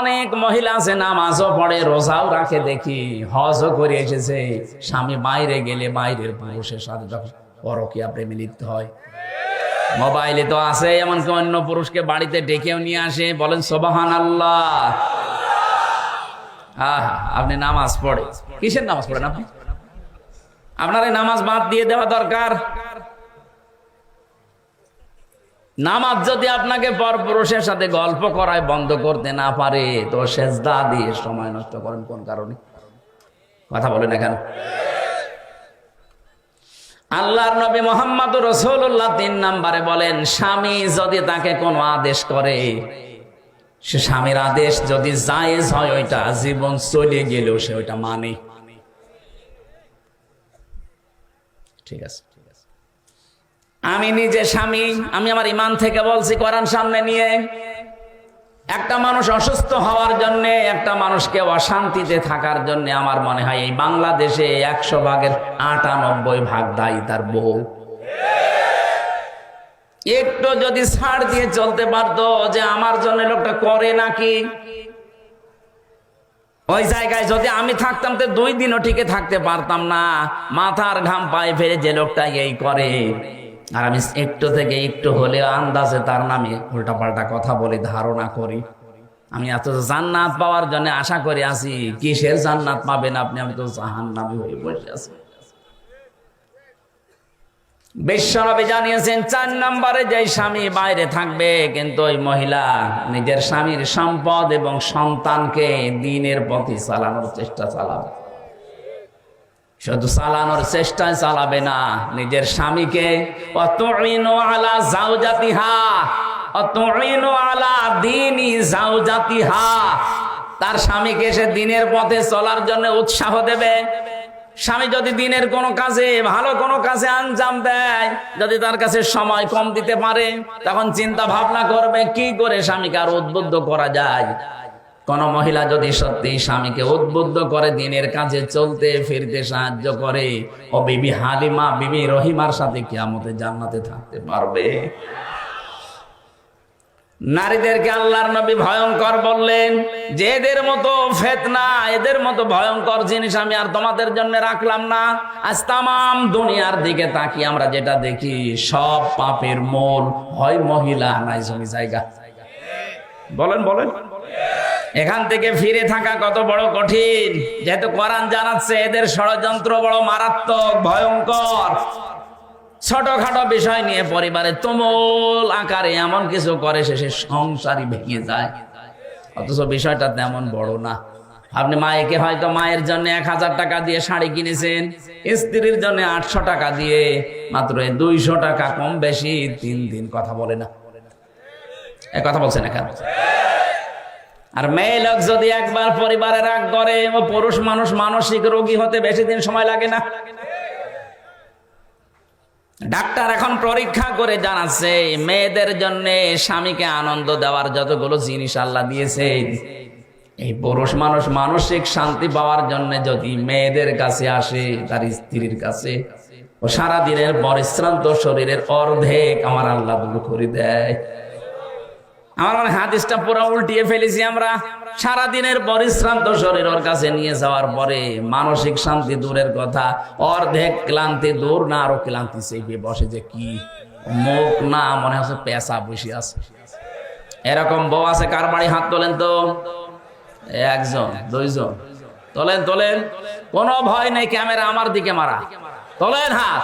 অনেক মহিলা আছে, নামাজও পড়ে, রোজাও রাখে, দেখি হজও করে এসেছে। স্বামী বাইরে গেলে বাইরের পুরুষের সাথে যখন পরকিয়া প্রেমে লিপ্ত হয়। মোবাইলে তো আছে, এমনকি অন্য পুরুষকে বাড়িতে ডেকেও নিয়ে আসে, বলেন সোবাহান আল্লাহ আপনি নামাজ পড়ে। কিসের নামাজ পড়েন আপনি? আপনার নামাজ বাদ দিয়ে দেওয়া দরকার? নামাজ যদি আপনাকে পরপুরুষের সাথে গল্প করায় বন্ধ করতে না পারে, তো সেজদা দিয়ে সময় নষ্ট করেন কোন কারণে? কথা বলেন এখানে আল্লাহর নবী মোহাম্মদ রসুল্লাহ তিন নাম্বারে বলেন, স্বামী যদি তাকে কোনো আদেশ করে, সে স্বামীর আদেশ যদি জায়েজ হয়, ওইটা জীবন চলে গেলেও সে ওইটা মানে। ঠিক আছে। আমি নিজে স্বামী, আমি আমার ইমান থেকে বলছি কোরআন সামনে নিয়ে। একটা মানুষ অসুস্থ হওয়ার জন্য, একটা মানুষকে অশান্তিতে থাকার জন্য আমার মনে হয় এই বাংলাদেশে একশো ভাগের আটানব্বই ভাগ দায়ী তার বউ। একটু যদি ছাড় দিয়ে চলতে পারতো যে আমার জন্য লোকটা করে নাকি? ওই জায়গায় যদি আমি থাকতাম তো দুই দিনও টিকে থাকতে পারতাম না। মাথার ঘাম পায়ে ফেলে যে লোকটা এই করে। আর আমি একটু থেকে একটু হলে আন্দাজে তার নামে উল্টাপাল্টা কথা বলি, ধারণা করি। আমি এত জান্নাত পাওয়ার জন্য আশা করে আছি, কিসের জান্নাত পাবেন আপনি? আমি তো জাহান নামে হয়ে বসে আছি। বিশ্বনবী জানিয়েছেন, চার নম্বরে যে স্বামী বাইরে থাকবে, কিন্তু ওই মহিলা নিজের স্বামীর সম্পদ এবং সন্তানকে দিনের পথে চালানোর চেষ্টা চালাবে। শুধু চালানোর চেষ্টায় চালাবে না, নিজের স্বামীকে আলা জাউজাতিহা আলা দিনই জাউজাতিহা তার স্বামীকে সে দিনের পথে চলার জন্য উৎসাহ দেবে। স্বামী যদি দিনের কোনো কাজে, ভালো কোনো কাজে আঞ্জাম দেয়, যদি তার কাছে সময় কম দিতে পারে, তখন চিন্তা ভাবনা করবে, কি করে স্বামীকে আর উদ্বুদ্ধ করা যায়? কোন মহিলা যদি সত্যি স্বামীকে উদ্বুদ্ধ করে দিনের কাজে চলতে, ফিরতে সাহায্য করে, ও বিবি হালিমা, বিবি রহিমার সাথে কিয়ামতে জান্নাতে থাকতে পারবে। নারীদেরকে আল্লাহর নবী ভয়ঙ্কর বললেন, যে এদের মতো ফেতনা, এদের মতো ভয়ঙ্কর জিনিস আমি আর তোমাদের জন্য রাখলাম না। আজ তাম দুনিয়ার দিকে তাকি আমরা যেটা দেখি, সব পাপের মূল হয় মহিলা, নাই জমি জায়গা। বলেন বলেন। এখান থেকে ফিরে থাকা কত বড় কঠিন। যেহেতু কোরআন জানাচ্ছে, এদের ষড়যন্ত্র বড় মারাত্মক, ভয়ঙ্কর। ছোটখাটো বিষয় নিয়ে পরিবারে তুমুল আকারে এমন কিছু করে শেষে সংসারই ভেঙে যায়। অথচ বিষয়টা তেমন বড় না। আপনি মায়েকে হয়তো মায়ের জন্য এক হাজার টাকা দিয়ে শাড়ি কিনেছেন, স্ত্রীর জন্য আটশো টাকা দিয়ে, মাত্র দুইশো টাকা কম বেশি তিন দিন কথা বলে না। কথা বলছেন এখানে আর মেয়ে লোক যদি একবার পরিবারে রাগ করে, ও পুরুষ মানুষ মানসিক রোগী হতে বেশি দিন সময় লাগে না। ডাক্তার এখন পরীক্ষা করে জানাচ্ছে, মেয়েদের জন্য স্বামীকে আনন্দ দেওয়ার যতগুলো জিনিস আল্লাহ দিয়েছে, এই পুরুষ মানুষ মানসিক শান্তি পাওয়ার জন্য যদি মেয়েদের কাছে আসে, তার স্ত্রীর কাছে, ও সারা দিনের পরিশ্রান্ত শরীরের অর্ধেক আমার আল্লাহ দূর করে দেয়। আমার মনে হাদিসটা পুরো উল্টিয়ে ফেলেছি আমরা। সারা দিনের পরিশ্রান্ত শরীর ওর কাছে নিয়ে যাওয়ার পরে মানসিক শান্তি দূরের কথা। অর্ধেক ক্লান্তি দূর না, আরও ক্লান্তি চেপে বসে যে কি মুখ না, মনে হচ্ছে পেশা বসে আছে। এরকম বউ আছে, কার বাড়ি হাত তোলেন তো? একজন, দুইজন। তোলেন তোলেন। কোনো ভয় নেই, ক্যামেরা আমার দিকে মারা। তোলেন হাত।